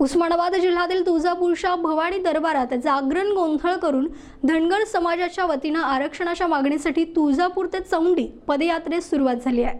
उस्मानाबाद जिल्ह्यातील तुळजापूरच्या भवानी दरबारात जागरण गोंधळ करून धनगर समाजाच्या वतीनं आरक्षणाच्या मागणीसाठी तुळजापूर ते चौंडी पदयात्रेस सुरुवात झाली आहे.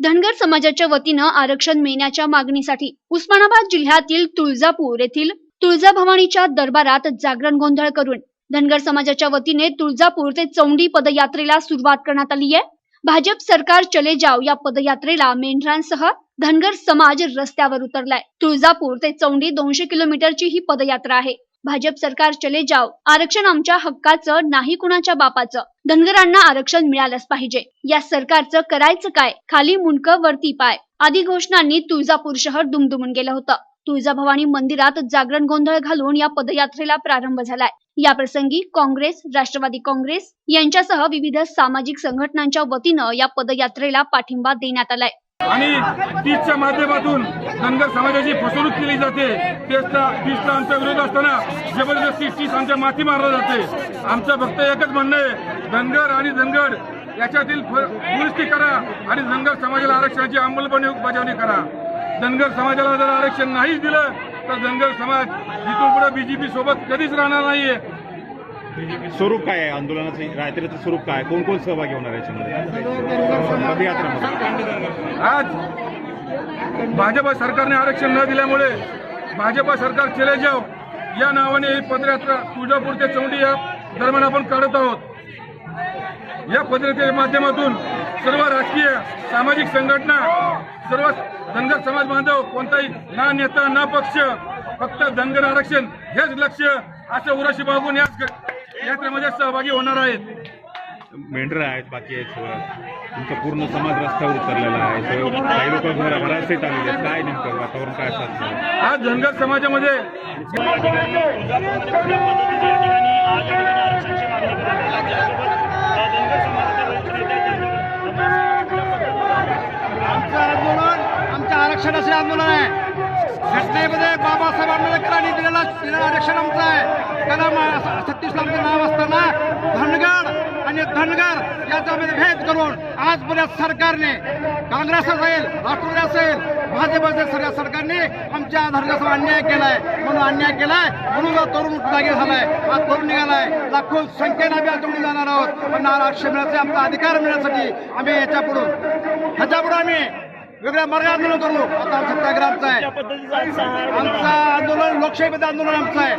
धनगर समाजाच्या वतीनं आरक्षण मिळण्याच्या मागणीसाठी उस्मानाबाद जिल्ह्यातील तुळजापूर येथील तुळजाभवानीच्या दरबारात जागरण गोंधळ करून धनगर समाजाच्या वतीने तुळजापूर ते चौंडी पदयात्रेला सुरुवात करण्यात आली आहे. भाजप सरकार चले जाव या पदयात्रेला मेंढरांसह धनगर समाज रस्त्यावर उतरलाय. तुळजापूर ते चौंडी दोनशे किलोमीटरची ही पदयात्रा आहे. भाजप सरकार चले जाव आरक्षण आमच्या हक्काचं नाही कुणाच्या बापाचं. धनगरांना आरक्षण मिळालंच पाहिजे. या सरकारचं करायचं काय? खाली मुंडक वरती पाय. आदी घोषणांनी तुळजापूर शहर दुमदुमून गेलं होतं. तुळजाभवानी मंदिरात जागरण गोंधळ घालून या पदयात्रेला प्रारंभ झालाय. या प्रसंगी काँग्रेस राष्ट्रवादी काँग्रेस यांच्यासह विविध सामाजिक संघटनांच्या वतीनं या पदयात्रेला पाठिंबा देण्यात आलाय. आणि तीसच्या माध्यमातून धनगर समाजाची फसवणूक केली जाते. तेचला तीजला आमचा विरोध असताना जबरदस्ती तीस आमच्या माती मारला जाते. आमचं फक्त एकच म्हणणं आहे धनगर आणि धनगर याच्यातील दुरुस्ती करा आणि धनगर समाजाला आरक्षणाची अंमलबजावणी करा. धनगर समाजाला जर आरक्षण नाहीच दिलं तर धनगर समाज इथून पुढे बीजेपी सोबत कधीच राहणार नाहीये. स्वरूप काय आहे आंदोलनाचं? यात्रेचं स्वरूप काय? कोण कोण सहभागी होणार आहे याच्यामध्ये? पदयात्रा आज भाजप सरकारने आरक्षण न दिल्यामुळे भाजपा सरकार चले जाव या नावाने ही पदयात्रा तुळजापूर ते चौंडी या दरम्यान आपण काढत आहोत. या पदयात्रेच्या माध्यमातून सर्व राजकीय सामाजिक संघटना सर्व धनगर समाज बांधव कोणताही ना नेता ना पक्ष फक्त धनगर आरक्षण हेच लक्ष असं उराशी बाबून याच यात्रेमध्ये सहभागी होणार आहेत. मेंढरं आहेत बाकी आहेत सगळं. तुमचा पूर्ण समाज रस्त्यावर उतरलेला आहे. सगळं काही लोक घर घरासहित आलेले आहेत. काय नेमकं वातावरण काय असणार? आज धनगर समाजामध्ये आमचं आंदोलन आमच्या आरक्षणाचे आंदोलन आहे. घटनेमध्ये बाबासाहेब आंबेडकरांनी दिलेलं दिलेलं आरक्षण आमचं आहे. कलम छत्तीसला आमचं नाव असताना धनगर आणि धनगर याच्यामध्ये भेद करून आजपर्यंत सरकारने काँग्रेस असेल राष्ट्रवादी असेल भाजप असेल सगळ्या सरकारने आमच्या धनगरावर अन्याय केलाय. म्हणून अन्याय केलाय म्हणून हा तरुण जागे झालाय. हा तरुण निघालाय. लाखो संख्येने आम्ही आज जाणार आहोत. पण आरक्षण मिळायचे आमचा अधिकार मिळण्यासाठी आम्ही याच्यापुढून ह्याच्यापुढे आम्ही वेगळ्या मार्ग आंदोलन करू. आता सत्याग्रहाचं आहे. आमचं आंदोलन लोकशाहीबद्दल आंदोलन आमचं आहे.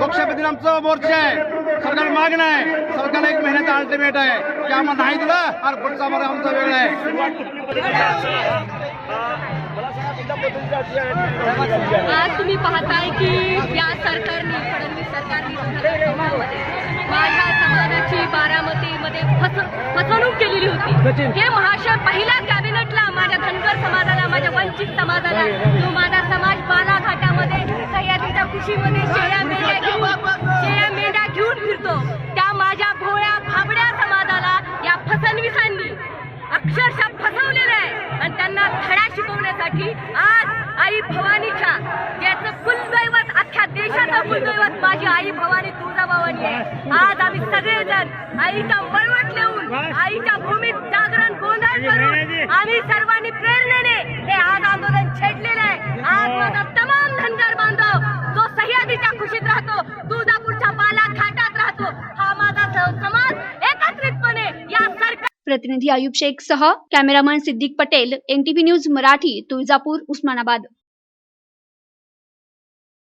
लोकशाहीबद्दल आमचं मोर्चा आहे. सरकार मागणं आहे. सरकारला एक महिन्याचा अल्टिमेट आहे. की आम्हाला नाही दिलं आणि पुढचा मार्ग आमचा वेगळा आहे. आज तुम्ही पाहताय की या सरकारने फडणवीस सरकारने माझ्या समाजाची बारामतीमध्ये फस फसवणूक केलेली होती. हे महाशय पहिल्या वंचित समाजाला जो माझा समाज बालाघाटामध्ये सह्याद्रीच्या खुशीमध्ये शेळ्या मेंढ्या घेऊन शेळ्या मेंढ्या घेऊन फिरतो त्या माझ्या भोळ्या भाबड्या समाजाला या फसवणविसांनी अक्षरशः फसवलेलं आहे. आणि त्यांना धडा शिकवण्यासाठी आज आई भवानीच्या ज्याचं कुलदैवत अख्ख्या देशाचं कुलदैवत माझी आई भवानी तुळजाभवानी आहे. आज आम्ही सगळेजण आईचा वळवट लिहून आईच्या भूमीत प्रतिनिधी आयुब शेख सह cameraman Siddique Patel NTV news Marathi Tuljapur Osmanabad.